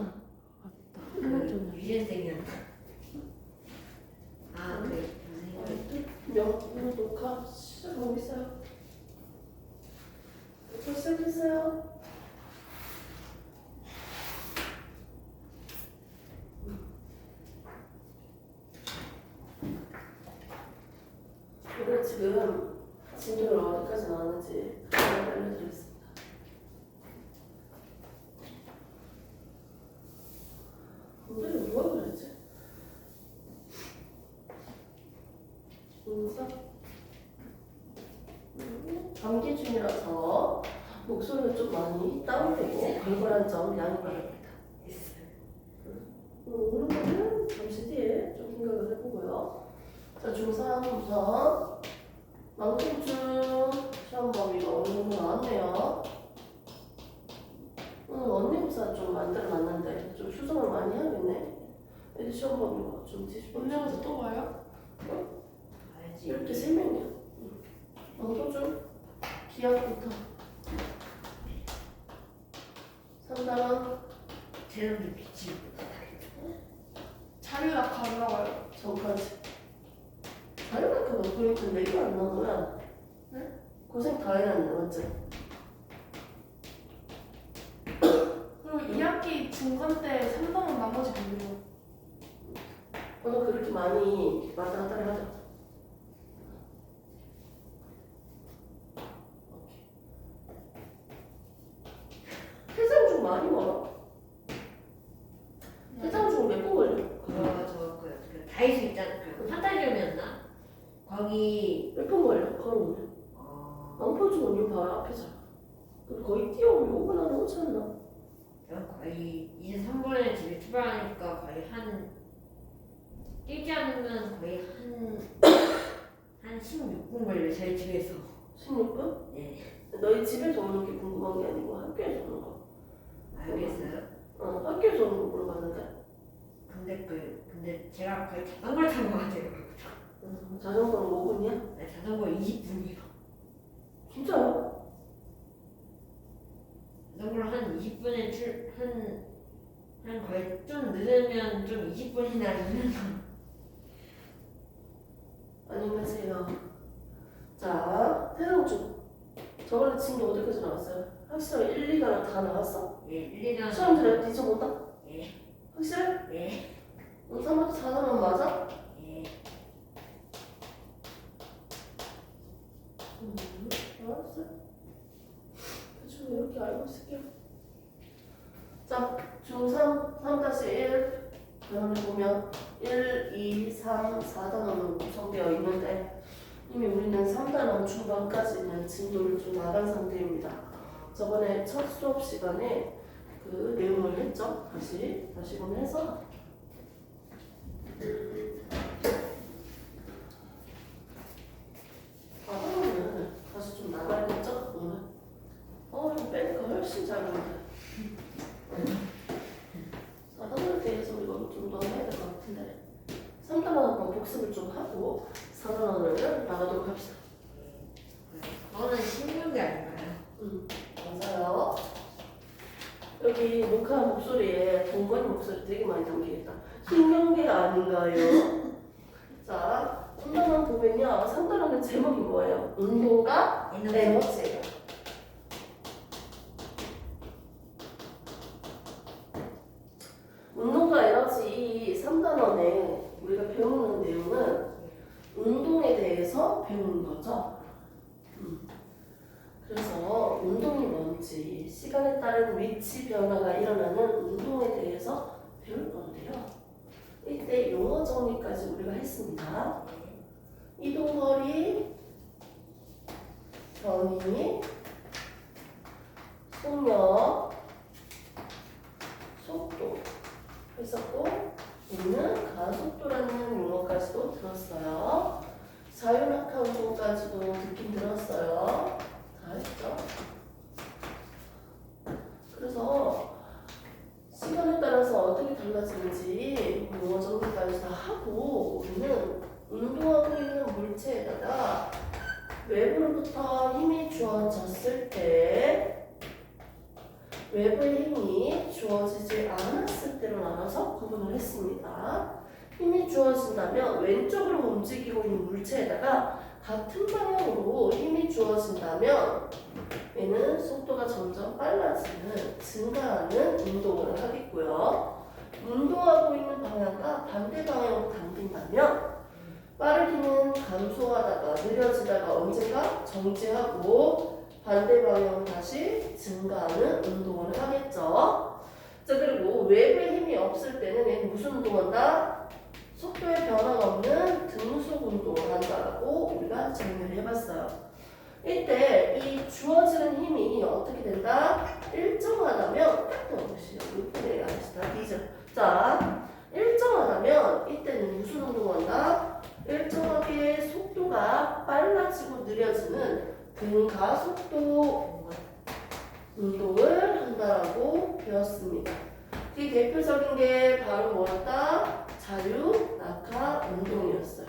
전에. 그 유진생이었나? 아, 그 무슨 명, 명 녹화 시작하고 있어요. 녹화 시작했어요. 우리 지금 진도를 어디까지 나왔는지 알려드리겠습니다. 근데 이거 누가 그랬지? 음, 감기 중이라서 목소리가 좀 많이 다운되고 걸걸한 점 양해 바랍니다. 음, 오는 거는 잠시 뒤에 좀 생각을 해보고요. 자, 중3 우선 망통증 시험 범위가 어느 정도 나왔네요. 오늘 원리부사 좀 만들어놨는데 좀 수정을 많이 해야겠네. 애들 시험 범위가 좀 뒤집어. 언제부터 또 봐요? 알지. 이렇게 세 명이야. 망통증 기억부터. 상담은 제놈이 빛이 자료가 가나와요. 전까지. 자유학교가 포인트 4개 안 나오면 네? 고생 다 해놨네, 맞지? 그리고 2학기 중간 때 3단원 나머지 모르요 오늘 그렇게 많이 왔다 갔다 하자. 해장 중 많이 멀어. 해장 중 몇 번 걸려? 그거 저거 그, 그 다이소 있잖아. 그 판타지점이었나? 거기 몇 번 걸려? 걸어오면. 어, 왕포주는 요 바로 앞이잖아. 그리고 거의 뛰어오면 5분 안에 오잖아. 제가 거의 이제 3번에 집에 출발하니까 거의 한 뛰지 않으면 거의 한한 16분 걸려 저희 집에서. 16분? 네. 너희 집에서 오는 게 궁금한 게 아니고 학교에서 오는 거. 알겠어요. 어, 학교에서 오는 거 물어봤는데. 근데 그 근데 제가 거의 자전거를 탄것 같아요. 음, 자전거는 5분이야? 네, 자전거 20분이요. 진짜요? 자전거를 한 20분에 출 한 한 거의 좀 늦으면 좀 20분이나 늦는 안녕하세요. 자, 태동중. 저번에 친게 어디까지 나왔어요? 확실하게 1, 2가 다 나왔어? 예, 1, 2년 시험지를 뒤져본다? 예, 확실해? 예, 응, 3부터 4단원 맞아? 예. 음, 알았어. 대충 이렇게 알고 있을게요. 자, 중 3, 3-1 단원을 보면 1, 2, 3, 4단원으로 구성되어 있는데 이미 우리는 3단원 중반까지는 진도를 좀 나간 상태입니다. 저번에 첫 수업 시간에 그 내용을 했죠. 다시 다시금 해서 바다는 다시 좀 나가야겠죠? 오늘. 어, 이거 빼니까 훨씬 잘 나온다. 사단원에 대해서 우리가 좀 더 해야 될 것 같은데 3단원 한번 복습을 좀 하고 4단원을 나가도록 합시다. 저는 신경이 아닌가요? 음, 맞아요. 여기 녹화 목소리에 동건 목소리 되게 많이 담기겠다. 신경계 아닌가요? 자, 3단원 보면요. 3단원의 제목이 뭐예요? 운동과 에너지. 에너지예요. 운동과 에너지 이 3단원에 우리가 배우는 내용은 운동에 대해서 배우는 거죠. 음. 그래서 운동이 뭔지, 시간에 따른 위치 변화가 일어나는 운동에 대해서 배울 건데요. 이때 용어 정리까지 우리가 했습니다. 이동거리, 범위, 속력, 속도 했었고 우리는 가속도라는 용어까지도 들었어요. 자율학하 운동까지도 듣긴 들었어요. 다 했죠? 그래서 시간에 따라서 어떻게 달라지는지 용어 정리까지 다 하고 우리는 운동하고 있는 물체에다가 외부로부터 힘이 주어졌을 때 외부의 힘이 주어지지 않았을 나눠서 구분을 했습니다. 힘이 주어진다면 왼쪽으로 움직이고 있는 물체에다가 같은 방향으로 힘이 주어진다면 얘는 속도가 점점 빨라지는 증가하는 운동을 하겠고요. 운동하고 있는 방향과 반대 방향으로 당긴다면 빠르기는 감소하다가 느려지다가 언젠가 정지하고 반대 방향으로 다시 증가하는 운동을 하겠죠. 자 그리고 외부의 힘이 없을 때는 얘는 무슨 운동한다? 속도의 변화가 없는 등속 운동을 한다고 우리가 정리를 해봤어요. 이때 이 주어지는 힘이 어떻게 된다? 일정하다면. 6분의 1 하시다. 이죠. 자, 일정하다면 이때는 무슨 운동한다? 일정하게 속도가 빨라지고 느려지는 등가속도 운동을 한다라고 배웠습니다. 그 대표적인 게 바로 뭐였다? 자유 낙하 운동이었어요.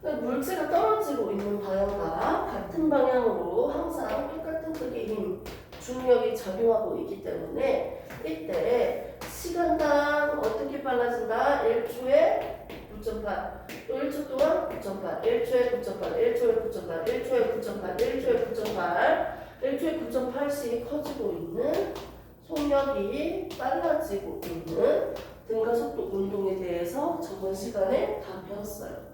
그러니까 물체가 떨어지고 있는 방향과 같은 방향으로 항상 똑같은 크기의 힘, 중력이 작용하고 있기 때문에 이때 시간당 어떻게 빨라진다? 1초에 9.8, 또 1초 동안 9.8, 1초에 9.8, 1초에 9.8, 1초에 9.8, 1초에 9.8, 1초에 9.8씩 커지고 있는 속력이 빨라지고 있는 등가 속도 운동에 대해서 저번 시간에 다 배웠어요.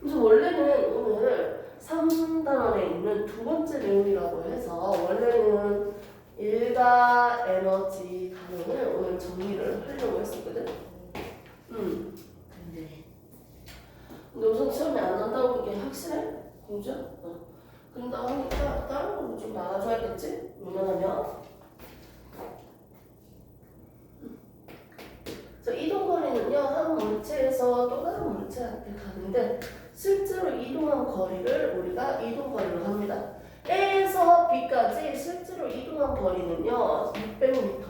그래서 원래는 오늘 3단원에 있는 두 번째 내용이라고 해서 원래는 일가 에너지 단원을 오늘 정리를 하려고 했었거든. 음. 근데 우선 시험에 안 난다고 그게 확실해? 공주야? 어. 그런다 하니까 다른 걸로 좀 나와줘야겠지? 웬만하면. 저 이동거리는요, 한 물체에서 또 다른 물체한테 가는데, 실제로 이동한 거리를 우리가 이동거리로 합니다. A에서 B까지 실제로 이동한 거리는요, 600m예요.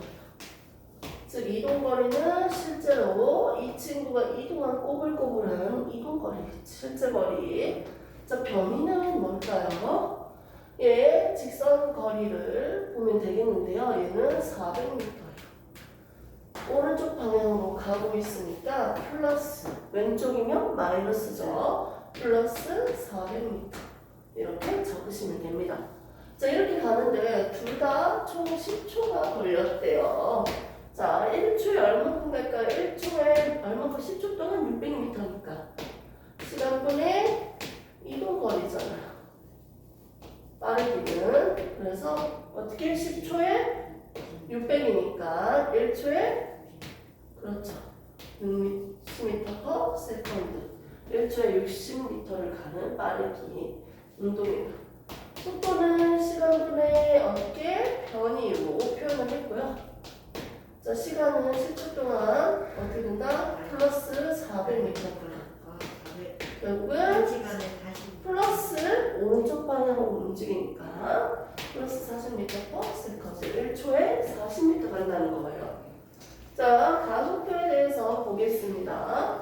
즉, 이동 거리는 실제로 이 친구가 이동한 꼬불꼬불한 이동 거리, 실제 거리. 자, 범위는 뭘까요? 얘 직선 거리를 보면 되겠는데요. 얘는 400m예요. 오른쪽 방향으로 가고 있으니까 플러스 왼쪽이면 마이너스죠. 플러스 400m 이렇게 적으시면 됩니다. 자 이렇게 가는데 둘 다 총 10초가 걸렸대요. 자 1초에 얼마큼 갈까요? 1초에 얼마큼 10초 동안 600m니까 시간분의 이동 거리잖아요. 빠르기는 그래서 어떻게 10초에 600이니까 1초에 그렇죠. 10m per 세컨드. 1초에 60m를 가는 빠르기 운동입니다. 속도는 시간분의 어떻게 변이로 표현을 했고요. 자, 시간은 10초 동안 어떻게 된다? 플러스 400m 불. 아 결국은 한 시간에 다시 플러스 오른쪽 방향으로 움직이니까 플러스 40m per 세컨드 1초에 40m 간다는 거예요. 자, 가속도에 대해서 보겠습니다.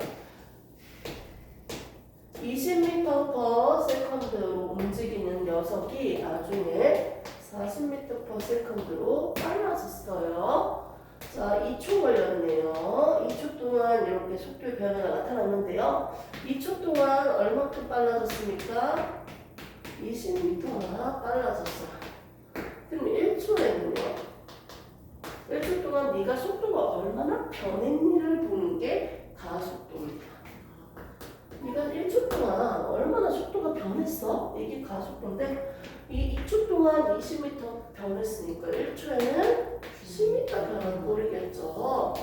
20m per 세컨드로 움직이는 녀석이 나중에 40m per 세컨드로 빨라졌어요. 자, 2초 걸렸네요. 2초 동안 이렇게 속도의 변화가 나타났는데요. 2초 동안 얼마큼 빨라졌습니까? 20m가 빨라졌어요. 그럼 1초에는요? 1초 동안 네가 속도가 얼마나 변했니를 보는 게 가속도입니다. 네가 1초 동안 얼마나 속도가 변했어? 이게 가속도인데 이 2초 동안 20m 변했으니까 1초에는 10m 변한 꼴이겠죠.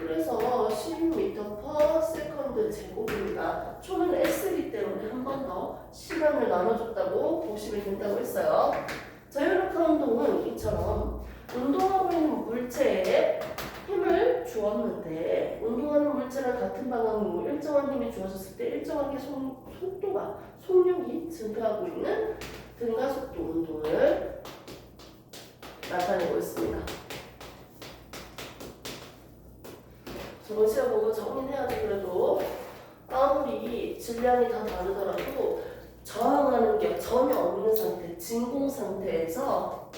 그래서 10m per 세컨드 제곱입니다. 초는 S이기 때문에 한 번 더 시간을 나눠줬다고 보시면 된다고 했어요. 자유낙하 운동은 이처럼 운동하고 있는 물체에 힘을 주었는데 운동하는 물체랑 같은 방향으로 일정한 힘이 주어졌을 때 일정하게 속, 속도가 속력이 증가하고 있는 등가 속도 운동을 나타내고 있습니다. 저번 시간 보고 정리해야 돼 그래도 아무리 질량이 다 다르더라도 저항하는 게 전혀 없는 상태, 진공 상태에서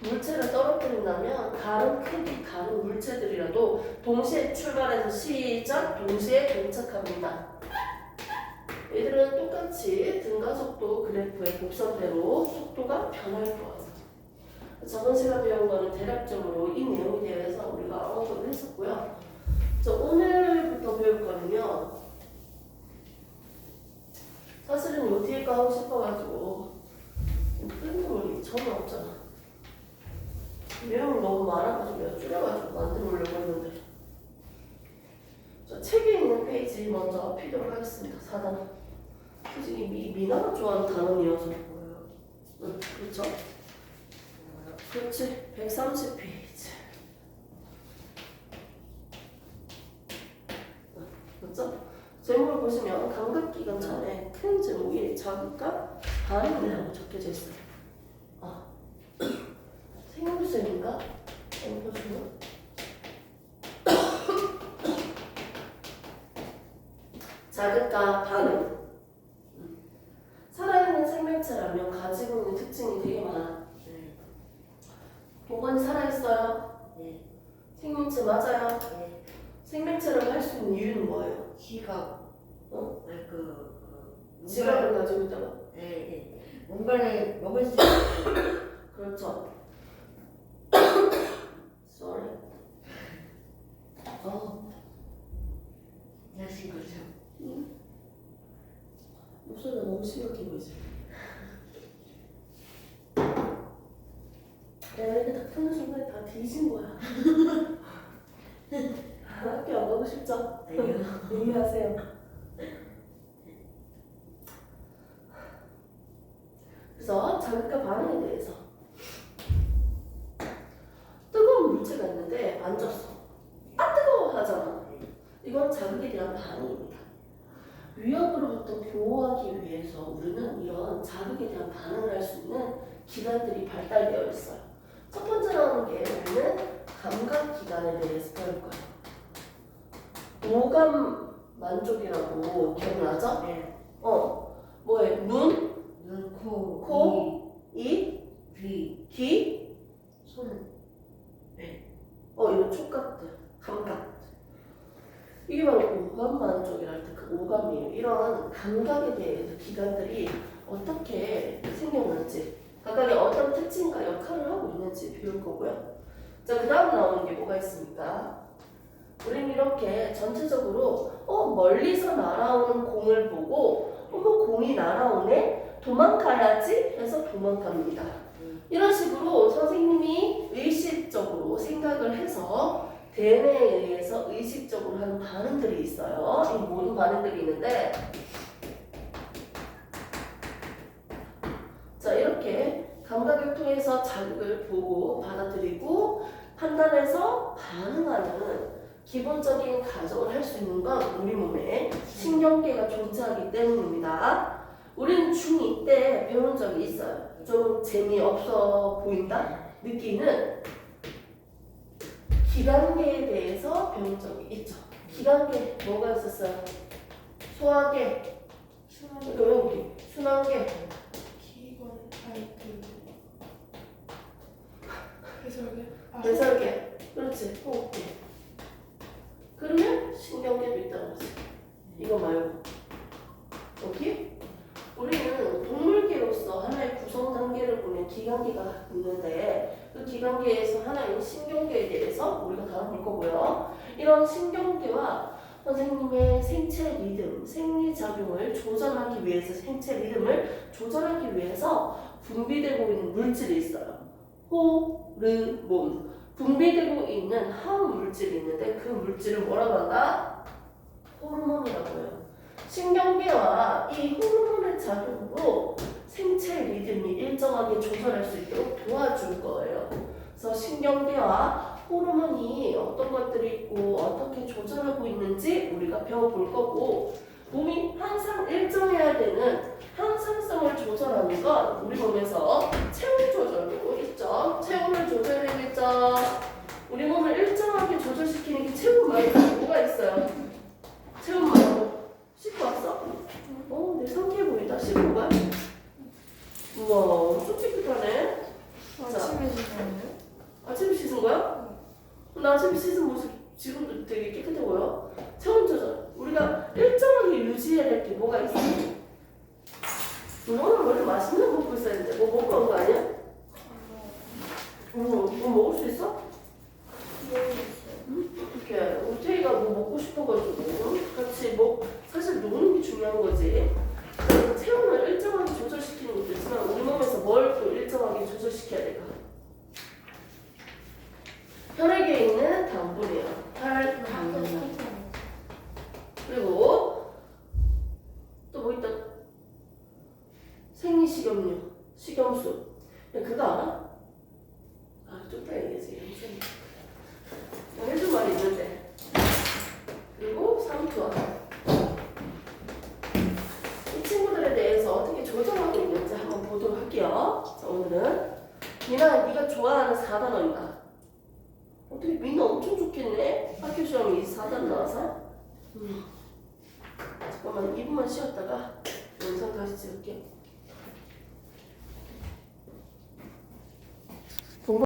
물체를 떨어뜨린다면 다른 크기 다른 물체들이라도 동시에 출발해서 시작 동시에 도착합니다. 얘들은 똑같이 등가 속도 그래프의 곡선대로 속도가 변할 거예요. 저번 시간 배운 거는 대략적으로 이 내용에 대해서 우리가 언급을 했었고요. 저 오늘부터 배울 거는요. 사실은 요 뒤에 거 하고 싶어가지고 뜬금이 전혀 없잖아. 내용이 너무 많아가지고 줄여가지고 만들어보려고 했는데 저 책에 있는 페이지 먼저 피도록 하겠습니다. 4단 솔직히 미, 미나가 좋아하는 단원이어서 응, 그렇죠? 그렇지 130페이지 맞죠? 제목을 보시면 감각기관 전에 큰 제목이 자극과 반응이라고 적혀져 있어요 아 생물쌤인가? 보시면 자극과 반응 음. 생명체라면 가지고 있는 특징이 되게 많아 네. 복원이 살아있어요 네. 생명체 맞아요 네. 생명체라고 할 수 있는 이유는 뭐예요? 지각. 어? 네, 그, 그, 지각을 가지고 있다가 네, 네. 뭔가를 먹을 수 있는. 그렇죠 sorry 어 자신 거죠. 목소리가 너무 심각해 보이지 내 가 이렇게 딱 푸는 순간에 다 뒤진 거야. 학교 안 가고 싶죠? 이해하세요. 그래서 자극과 반응에 대해서. 뜨거운 물체가 있는데 만졌어. 아 뜨거워 하잖아. 이건 자극에 대한 반응입니다. 위협으로부터 보호하기 위해서 우리는 이런 자극에 대한 반응을 할 수 있는 기관들이 발달되어 있어요 첫 번째 나오는 게 우리는 감각 기관에 대해서 배울 거예요 오감 만족이라고 기억나죠? 네. 어 뭐예요? 눈, 눈, 코, 코, 입, 입, 귀, 귀, 손. 어 이런 촉각들, 감각. 이게 바로 오감 만족이랄 때 그 오감이에요. 이런 감각에 대해서 기관들이 어떻게 생겨났지, 각각의 어떤 특징과 역할을 하고 있는지 배울 거고요. 자, 그 다음 나오는 게 뭐가 있습니까? 우린 이렇게 전체적으로 어 멀리서 날아오는 공을 보고 어머 공이 날아오네 도망가야지 해서 도망갑니다. 이런 식으로 선생님이 의식적으로 생각을 해서 대뇌에 의해서 의식적으로 하는 반응들이 있어요. 이 모든 반응들이 있는데 자 이렇게 감각을 통해서 자극을 보고 받아들이고 판단해서 반응하는 기본적인 가정을 할 수 있는 건 우리 몸에 신경계가 존재하기 때문입니다. 우리는 중2 때 배운 적이 있어요. 좀 재미없어 보인다? 느끼는 기관계에 대해서 배운 적이 있죠. 기관계 뭐가 있었어요? 소화계, 여기 순환계, 기관 아니 그 아, 배설계, 그렇지, 호흡계. 그러면 신경계도 있다는 거지. 이거 말고. 오케이? 우리는 동물계로서 하나의 구성 단계를 보면 기관계가 있는데 그 기관계에서 하나인 신경계에 대해서 우리가 다뤄볼 거고요. 이런 신경계와 선생님의 생체 리듬, 생리 작용을 조절하기 위해서 생체 리듬을 조절하기 위해서 분비되고 있는 물질이 있어요. 호르몬. 분비되고 있는 한 물질이 있는데 그 물질을 뭐라고 한다? 호르몬이라고 해요. 신경계와 이 호르몬의 작용으로 생체 리듬이 일정하게 조절할 수 있도록 도와줄 거예요. 그래서 신경계와 호르몬이 어떤 것들이 있고 어떻게 조절하고 있는지 우리가 배워볼 거고 몸이 항상 일정해야 되는 항상성을 조절하는 건 우리 몸에서 체온 조절로 뭐, 뭐 먹을 수 있어? 응? 이렇게 우태이가 뭐 먹고 싶어가지고 같이 뭐 사실 노는 게 중요한 거지. 그러니까 체온을 일정하게 조절시키는 것도 있지만 우리 몸에서 뭘 또 일정하게 조절시켜야 될까?